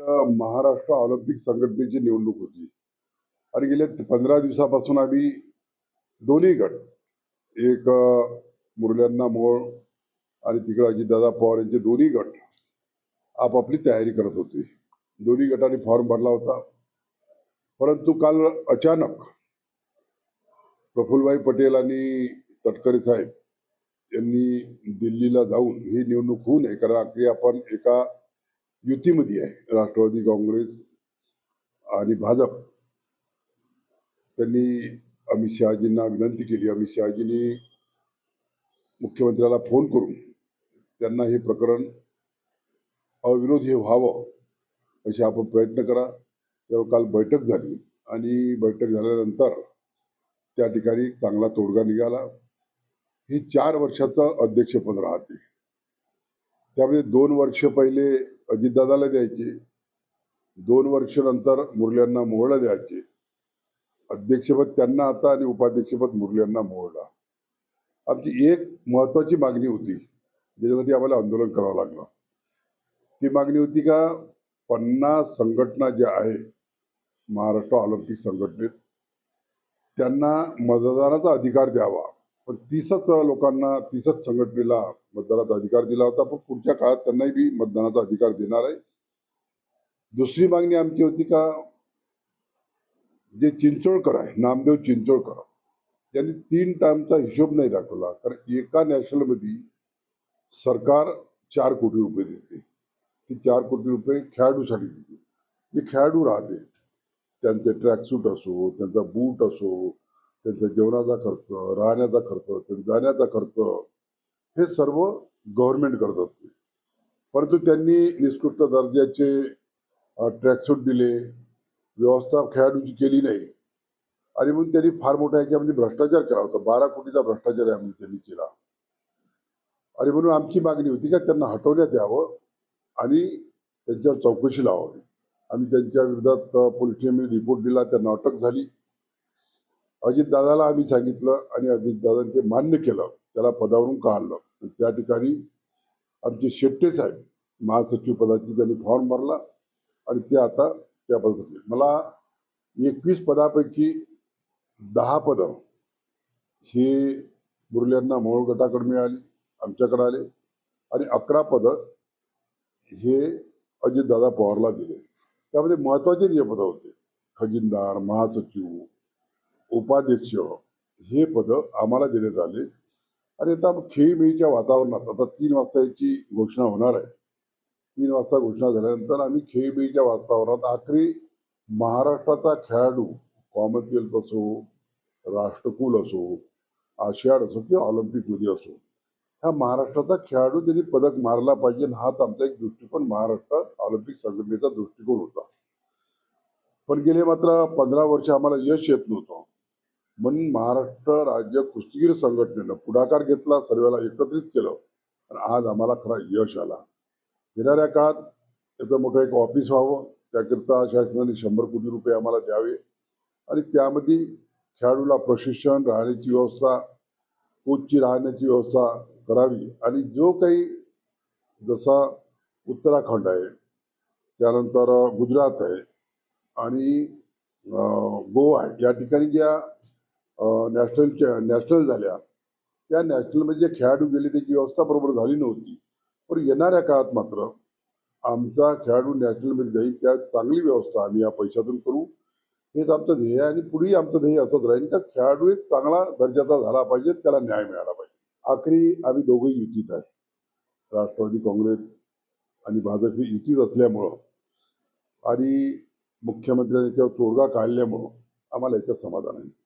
Maharashtra Olympic संघटनेची निवडणूक होती. आणि गेल्या पंधरा दिवसापासून आम्ही दोन्ही गट एक मुरल्यांना मोळ आणि तिकडे अजितदादा पवार यांचे दोन्ही गट आपापली तयारी करत होते. दोन्ही गटाने फॉर्म भरला होता. परंतु काल अचानक प्रफुल्लभाई पटेल आणि तटकरे साहेब यांनी दिल्लीला जाऊन ही निवडणूक होऊ नये कारण आखरी आपण एका युतीमध्ये आहे. राष्ट्रवादी काँग्रेस आणि भाजप. त्यांनी अमित शहाजींना विनंती केली. अमित शहाजींनी मुख्यमंत्र्याला फोन करून त्यांना हे प्रकरण अविरोध हे व्हावं असे आपण प्रयत्न करा. तेव्हा काल बैठक झाली आणि बैठक झाल्यानंतर त्या ठिकाणी चांगला तोडगा निघाला. हे चार वर्षाचं अध्यक्षपद राहते. त्यामध्ये दोन वर्ष पहिले अजितदादाला द्यायचे दोन वर्ष नंतर मुरल्यांना मोहळा द्यायचे. अध्यक्षपद त्यांना आता आणि उपाध्यक्षपद मुरल्यांना मोहळा. आमची एक महत्वाची मागणी होती ज्याच्यासाठी आम्हाला आंदोलन करावं लागलं. ती मागणी होती का पन्नास संघटना ज्या आहे महाराष्ट्र ऑलिम्पिक संघटनेत त्यांना मतदानाचा अधिकार द्यावा. पण तीसच लोकांना तीसच संघटनेला मतदानाचा अधिकार दिला होता. पण पुढच्या काळात त्यांनाही बी मतदानाचा अधिकार देणार आहे. दुसरी मागणी आमची होती का जे चिंचोळकर आहे नामदेव चिंचोळकर त्यांनी तीन टाइमचा हिशोब नाही दाखवला. कारण एका नॅशनलमध्ये सरकार चार कोटी रुपये देते. ते चार कोटी रुपये खेळाडूसाठी देते. जे खेळाडू राहते त्यांचे ट्रॅकसूट असो त्यांचा बूट असो त्यांचा जेवणाचा खर्च राहण्याचा खर्च त्यांचा जाण्याचा खर्च हे सर्व गव्हर्नमेंट करत असते. परंतु त्यांनी निष्कृष्ट दर्जाचे ट्रॅकसूट दिले व्यवस्था खेळाडूची केली नाही. आणि म्हणून त्यांनी फार मोठा याच्यामध्ये भ्रष्टाचार केला होता. बारा कोटीचा भ्रष्टाचार यामध्ये त्यांनी केला. आणि म्हणून आमची मागणी होती का त्यांना हटवण्यात यावं आणि त्यांच्यावर चौकशी लावावी. आम्ही त्यांच्या विरोधात अ, पोलीस स्टेशनमध्ये रिपोर्ट दिला त्यांना अटक झाली. अजितदादाला आम्ही सांगितलं आणि अजितदादांनी ते मान्य केलं. त्याला पदावरून काढलं त्या ठिकाणी आमचे शेट्टे साहेब महासचिव पदाची त्यांनी फॉर्म भरला आणि ते आता त्या पदासाठी. मला एकवीस पदापैकी दहा पदं हे मुरल्यांना मोहोळ गटाकडे मिळाली आमच्याकडे आले आणि अकरा पदं हे अजितदादा पवारला दिले. त्यामध्ये महत्त्वाचे जे पदं होते. खजिनदार महासचिव उपाध्यक्ष हे पद आम्हाला देण्यात आले आणि आता खेळीमेळीच्या वातावरणात आता तीन वाजता याची घोषणा होणार आहे. तीन वाजता घोषणा झाल्यानंतर आम्ही खेळीमेळीच्या वातावरणात आखरी महाराष्ट्राचा खेळाडू कॉमनवेल्थ असो राष्ट्रकुल असो आशियाड असो किंवा ऑलिम्पिकमध्ये असो ह्या महाराष्ट्राचा खेळाडू त्यांनी पदक मारला पाहिजे हाच आमचा एक दृष्टिकोन महाराष्ट्र ऑलिम्पिक संघटनेचा दृष्टिकोन होता. पण गेले मात्र पंधरा वर्ष आम्हाला यश येत नव्हतं. म्हणून महाराष्ट्र राज्य कुस्तीगीर संघटनेनं पुढाकार घेतला सर्वाला एकत्रित केलं. आणि आज आम्हाला खरा यश आला. येणाऱ्या काळात त्याचं मोठं एक ऑफिस व्हावं त्याकरिता शासनाने शंभर कोटी रुपये आम्हाला द्यावे. आणि त्यामध्ये खेळाडूला प्रशिक्षण राहण्याची व्यवस्था कोचची राहण्याची व्यवस्था करावी. आणि जो काही जसा उत्तराखंड आहे त्यानंतर गुजरात आहे आणि गोवा आहे. या ठिकाणी ज्या नॅशनलच्या नॅशनल झाल्या. त्या नॅशनलमध्ये जे खेळाडू गेले त्याची व्यवस्था बरोबर झाली नव्हती. पण येणाऱ्या काळात मात्र आमचा खेळाडू नॅशनलमध्ये जाईल त्या चांगली व्यवस्था आम्ही या पैशातून करू. हेच आमचं ध्येय आहे आणि पुढेही आमचं ध्येय असंच राहील का खेळाडू एक चांगला दर्जाचा झाला पाहिजे त्याला न्याय मिळाला पाहिजे. आखरी आम्ही दोघंही युतीत आहे. राष्ट्रवादी काँग्रेस आणि भाजप ही युतीत असल्यामुळं आणि मुख्यमंत्र्यांनी त्यावर तोडगा काढल्यामुळं आम्हाला याच्यात समाधान आहे.